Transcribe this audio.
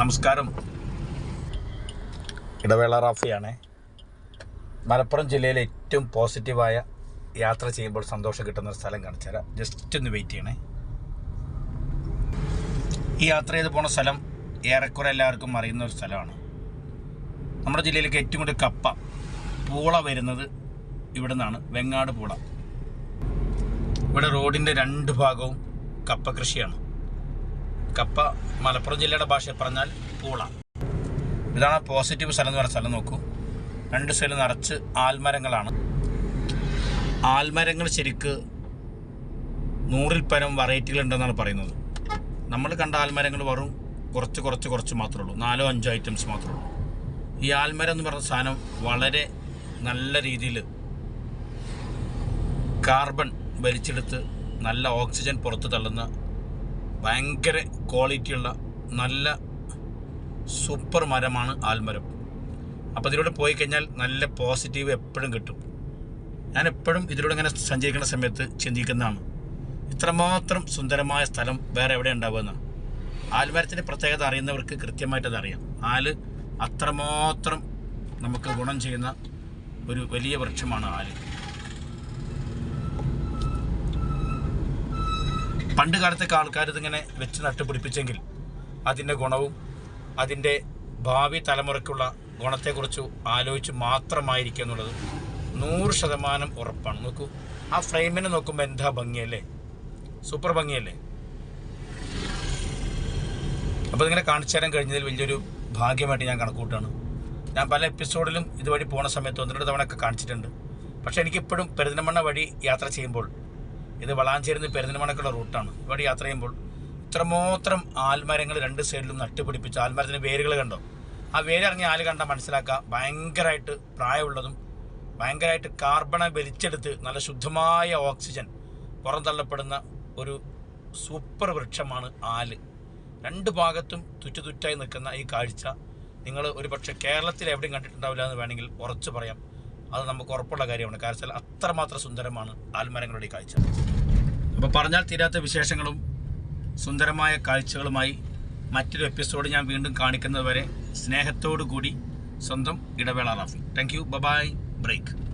നമസ്കാരം. ഇടവേള റാഫിയാണേ. മലപ്പുറം ജില്ലയിലെ ഏറ്റവും പോസിറ്റീവായ യാത്ര ചെയ്യുമ്പോൾ സന്തോഷം കിട്ടുന്ന ഒരു സ്ഥലം കാണിച്ചു തരാം. ജസ്റ്റ് ഒന്ന് വെയിറ്റ് ചെയ്യണേ. ഈ യാത്ര ചെയ്ത് പോണ സ്ഥലം ഏറെക്കുറെ എല്ലാവർക്കും അറിയുന്ന ഒരു സ്ഥലമാണ്. നമ്മുടെ ജില്ലയിലേക്ക് ഏറ്റവും കൂടുതൽ കപ്പ പൂള വരുന്നത് ഇവിടെ നിന്നാണ് വെങ്ങാട് പൂള. ഇവിടെ റോഡിന്റെ രണ്ട് ഭാഗവും കപ്പ കൃഷിയാണ്. കപ്പ മലപ്പുറം ജില്ലയുടെ ഭാഷയിൽ പറഞ്ഞാൽ പൂള. ഇതാണ് പോസിറ്റീവ് സ്ഥലം എന്ന് പറഞ്ഞ സ്ഥലം നോക്കൂ. രണ്ട് സൈഡിൽ നിറച്ച് ആൽമരങ്ങളാണ്. ആൽമരങ്ങൾ ശരിക്ക് നൂറിൽ പരം വെറൈറ്റികൾ ഉണ്ടെന്നാണ് പറയുന്നത്. നമ്മൾ കണ്ട ആൽമരങ്ങൾ വെറും കുറച്ച് കുറച്ച് കുറച്ച് മാത്രമേ ഉള്ളൂ. നാലോ അഞ്ചോ ഐറ്റംസ് മാത്രമേ ഉള്ളൂ. ഈ ആൽമരം എന്ന് പറഞ്ഞ സാധനം വളരെ നല്ല രീതിയിൽ കാർബൺ വലിച്ചെടുത്ത് നല്ല ഓക്സിജൻ പുറത്ത് തള്ളുന്ന ഭയങ്കര ക്വാളിറ്റിയുള്ള നല്ല സൂപ്പർ മരമാണ് ആൽമരം. അപ്പോൾ ഇതിലൂടെ പോയി കഴിഞ്ഞാൽ നല്ല പോസിറ്റീവ് എപ്പോഴും കിട്ടും. ഞാൻ എപ്പോഴും ഇതിലൂടെ ഇങ്ങനെ സഞ്ചരിക്കുന്ന സമയത്ത് ചിന്തിക്കുന്നതാണ്. ഇത്രമാത്രം സുന്ദരമായ സ്ഥലം വേറെ എവിടെ ഉണ്ടാവുമെന്ന്. ആൽമരത്തിന്റെ പ്രത്യേകത അറിയുന്നവർക്ക് കൃത്യമായിട്ടത് അറിയാം. ആൽ അത്രമാത്രം നമുക്ക് ഗുണം ചെയ്യുന്ന ഒരു വലിയ വൃക്ഷമാണ് ആൽ. പണ്ട് കാലത്തൊക്കെ ആൾക്കാർ ഇതിങ്ങനെ വെച്ച് നട്ടുപിടിപ്പിച്ചെങ്കിൽ അതിന്റെ ഗുണവും അതിന്റെ ഭാവി തലമുറയ്ക്കുള്ള ഗുണത്തെക്കുറിച്ച് ആലോചിച്ച് മാത്രമായിരിക്കും എന്നുള്ളത് നൂറ് ശതമാനം ഉറപ്പാണ്. നോക്കൂ ആ ഫ്രെയിമിനെ നോക്കുമ്പോൾ എന്താ ഭംഗിയല്ലേ? സൂപ്പർ ഭംഗിയല്ലേ? അപ്പോൾ ഇങ്ങനെ കാണിച്ചു തരാൻ കഴിഞ്ഞതിൽ വലിയൊരു ഭാഗ്യമായിട്ട് ഞാൻ കണക്കൂട്ടാണ്. ഞാൻ പല എപ്പിസോഡിലും ഇതുവഴി പോണ സമയത്ത് ഒന്നിട്ട് തവണ ഒക്കെ കാണിച്ചിട്ടുണ്ട്. പക്ഷേ എനിക്കിപ്പോഴും പെരുന്തൽമണ്ണ വഴി യാത്ര ചെയ്യുമ്പോൾ ഇത് വളാഞ്ചേരി നിന്ന് പെരുന്തൽമണ്ണക്കുള്ള റൂട്ടാണ്. ഇവിടെ യാത്ര ചെയ്യുമ്പോൾ ഇത്രമാത്രം ആൽമരങ്ങൾ രണ്ട് സൈഡിലും നട്ടുപിടിപ്പിച്ച് ആൽമരത്തിന്റെ വേരുകൾ കണ്ടോ? ആ വേരിറങ്ങിയ ആൽ കണ്ടാൽ മനസ്സിലാക്കുക ഭയങ്കരമായിട്ട് പ്രായമുള്ളതും ഭയങ്കരമായിട്ട് കാർബണ വലിച്ചെടുത്ത് നല്ല ശുദ്ധമായ ഓക്സിജൻ പുറന്തള്ളപ്പെടുന്ന ഒരു സൂപ്പർ വൃക്ഷമാണ് ആൽ. രണ്ട് ഭാഗത്തും തുറ്റുതുറ്റായി നിൽക്കുന്ന ഈ കാഴ്ച നിങ്ങൾ ഒരു പക്ഷേ കേരളത്തിൽ എവിടെയും കണ്ടിട്ടുണ്ടാവില്ല എന്ന് വേണമെങ്കിൽ ഉറച്ചു പറയാം. അത് നമുക്ക് ഉറപ്പുള്ള കാര്യമാണ്. കാരണം അത്രമാത്രം സുന്ദരമാണ് ആൽമരങ്ങളുടെ കാഴ്ച. അപ്പോൾ പറഞ്ഞാൽ തീരാത്ത വിശേഷങ്ങളും സുന്ദരമായ കാഴ്ചകളുമായി മറ്റൊരു എപ്പിസോഡ് ഞാൻ വീണ്ടും കാണിക്കുന്നത് വരെ സ്നേഹത്തോടു കൂടി സ്വന്തം Idavela Rafi. Thank you bye bye break